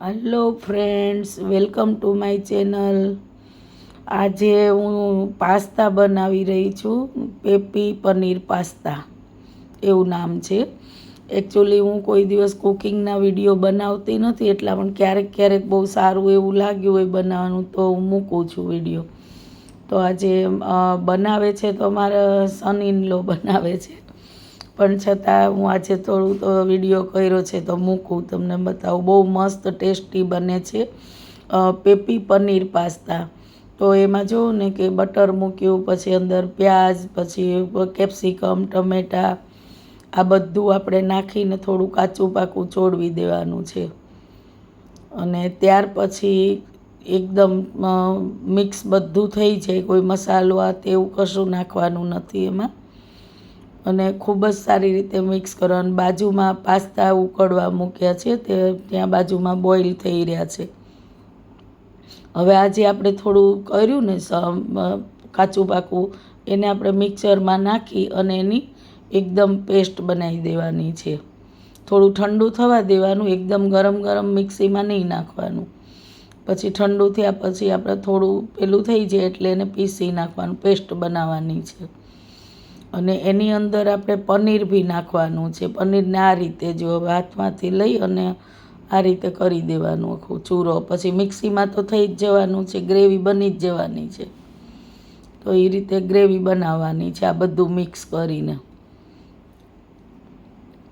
Hello friends welcome to my channel આજે હું pasta બનાવી રહી છું, પેપી પનીર પાસ્તા. એવું નામ છે. એકચ્યુઅલી હું કોઈ દિવસ કુકિંગના વીડિયો બનાવતી નથી, એટલા પણ ક્યારેક ક્યારેક બહુ સારું એવું લાગ્યું હોય બનાવવાનું, તો હું મૂકું છું વીડિયો. તો આજે બનાવે છે તો મારા સન ઇન લો બનાવે છે. પણ છતાં હું આજે થોડું તો વીડિયો કર્યો છે તો મૂકું, તમને બતાવું. બહુ મસ્ત, ટેસ્ટી બને છે પેપી પનીર પાસ્તા. તો એમાં જોઉં ને કે બટર મૂક્યું, પછી અંદર પ્યાજ, પછી કેપ્સિકમ, ટમેટા, આ બધું આપણે નાખીને થોડું કાચું પાકું છોડવી દેવાનું છે. અને ત્યાર પછી એકદમ મિક્સ બધું થઈ જાય. કોઈ મસાલો આ તેવું કશું નાખવાનું નથી એમાં. અને ખૂબ જ સારી રીતે મિક્સ કરવાનું. બાજુમાં પાસ્તા ઉકળવા મૂક્યા છે, તે ત્યાં બાજુમાં બોઇલ થઈ રહ્યા છે. હવે આજે આપણે થોડું કર્યું ને કાચું પાકું, એને આપણે મિક્સરમાં નાખી અને એની એકદમ પેસ્ટ બનાવી દેવાની છે. થોડું ઠંડુ થવા દેવાનું, એકદમ ગરમ ગરમ મિક્સીમાં નહીં નાખવાનું. પછી ઠંડુ થયા પછી આપણે થોડું પેલું થઈ જાય એટલે એને પીસી નાખવાનું, પેસ્ટ બનાવવાની છે. અને એની અંદર આપણે પનીર બી નાખવાનું છે. પનીરને આ રીતે જો હાથમાંથી લઈ અને આ રીતે કરી દેવાનું આખું ચૂરો. પછી મિક્સીમાં તો થઈ જ જવાનું છે, ગ્રેવી બની જ જવાની છે. તો એ રીતે ગ્રેવી બનાવવાની છે, આ બધું મિક્સ કરીને.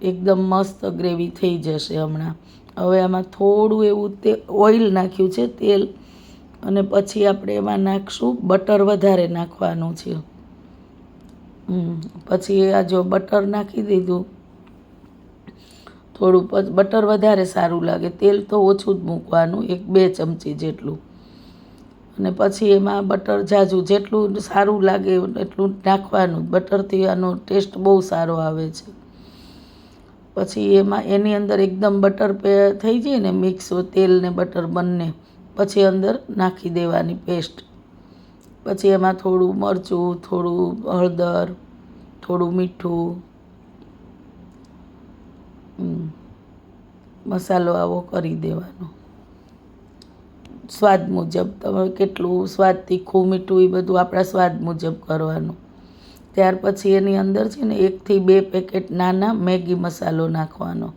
એકદમ મસ્ત ગ્રેવી થઈ જશે હમણાં. હવે આમાં થોડું એવું તે ઓઇલ નાખ્યું છે, તેલ. અને પછી આપણે એમાં નાખશું બટર વધારે નાખવાનું છે. પછી આ જો બટર નાખી દીધું. થોડું બટર વધારે સારું લાગે. તેલ તો ઓછું જ મૂકવાનું, એક બે ચમચી જેટલું. અને પછી એમાં બટર જાજુ જેટલું સારું લાગે એટલું નાખવાનું. બટરથી આનો ટેસ્ટ બહુ સારો આવે છે. પછી એમાં, એની અંદર એકદમ બટર પે, થઈ જાય ને મિક્સ, તેલ ને બટર બંને. પછી અંદર નાખી દેવાની પેસ્ટ. પછી એમાં થોડું મરચું, થોડું હળદર, થોડું મીઠું મસાલો આવો કરી દેવાનો. સ્વાદ મુજબ, તમે કેટલું સ્વાદ તીખું, મીઠું એ બધું આપણા સ્વાદ મુજબ કરવાનું. ત્યાર પછી એની અંદર છે ને એકથી બે પેકેટ નાના મેગી મસાલો નાખવાનો.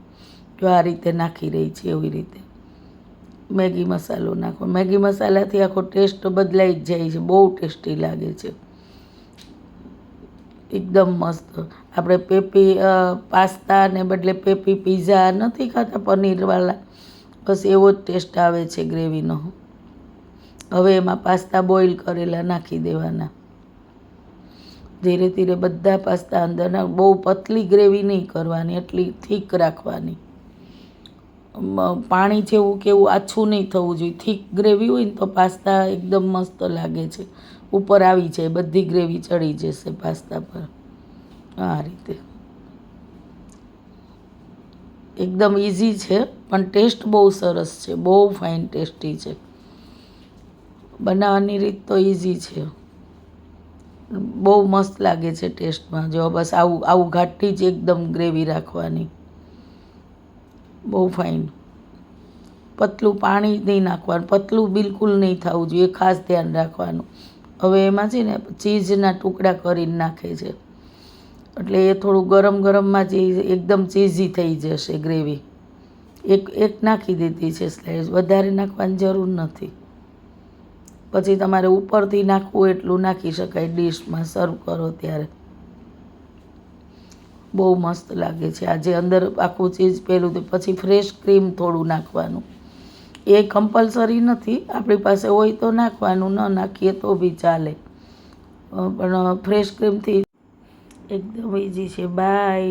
જો આ રીતે નાખી રહી છે એવી રીતે. મેગી મસાલો નાખો. મેગી મસાલાથી આખો ટેસ્ટ બદલાઈ જ જાય છે. બહુ ટેસ્ટી લાગે છે. એકદમ મસ્ત. આપણે પેપી પાસ્તાને બદલે પેપી પીઝા નથી ખાતા પનીરવાળા બસ એવો જ ટેસ્ટ આવે છે ગ્રેવીનો. હવે એમાં પાસ્તા બોઇલ કરેલા નાખી દેવાના. ધીરે ધીરે બધા પાસ્તા અંદરના બહુ પતલી ગ્રેવી નહીં કરવાની, એટલી થીક રાખવાની. પાણી જેવું કે એવું આછું નહીં થવું જોઈએ. થીક ગ્રેવી હોય ને તો પાસ્તા એકદમ મસ્ત લાગે છે. ઉપર આવી જાય, બધી ગ્રેવી ચડી જશે પાસ્તા પર. આ રીતે. એકદમ ઇઝી છે, પણ ટેસ્ટ બહુ સરસ છે. બહુ ફાઇન ટેસ્ટી છે. બનાવવાની રીત તો ઇઝી છે. બહુ મસ્ત લાગે છે ટેસ્ટમાં. જો બસ આવું આવું ઘાટી જ એકદમ ગ્રેવી રાખવાની. બહુ ફાઇન પતલું પાણી નહીં નાખવાનું, પતલું બિલકુલ નહીં થવું જોઈએ, ખાસ ધ્યાન રાખવાનું. હવે એમાં છે ને ચીઝના ટુકડા કરીને નાખે છે. એટલે એ થોડું ગરમ ગરમમાં જ એકદમ ચીઝી થઈ જશે ગ્રેવી. એક એક નાખી દીધી છે સ્લાઇસ વધારે નાખવાની જરૂર નથી. પછી તમારે ઉપરથી નાખવું એટલું નાખી શકાય, ડીશમાં સર્વ કરો ત્યારે. બહુ મસ્ત લાગે છે. આજે અંદર આખું ચીજ પેલું તે પછી ફ્રેશ ક્રીમ થોડું નાખવાનું. એ કમ્પલસરી નથી. આપણી પાસે હોય તો નાખવાનું, ન નાખીએ તો બી ચાલે. પણ ફ્રેશ ક્રીમથી એકદમ ઇઝી છે. બાય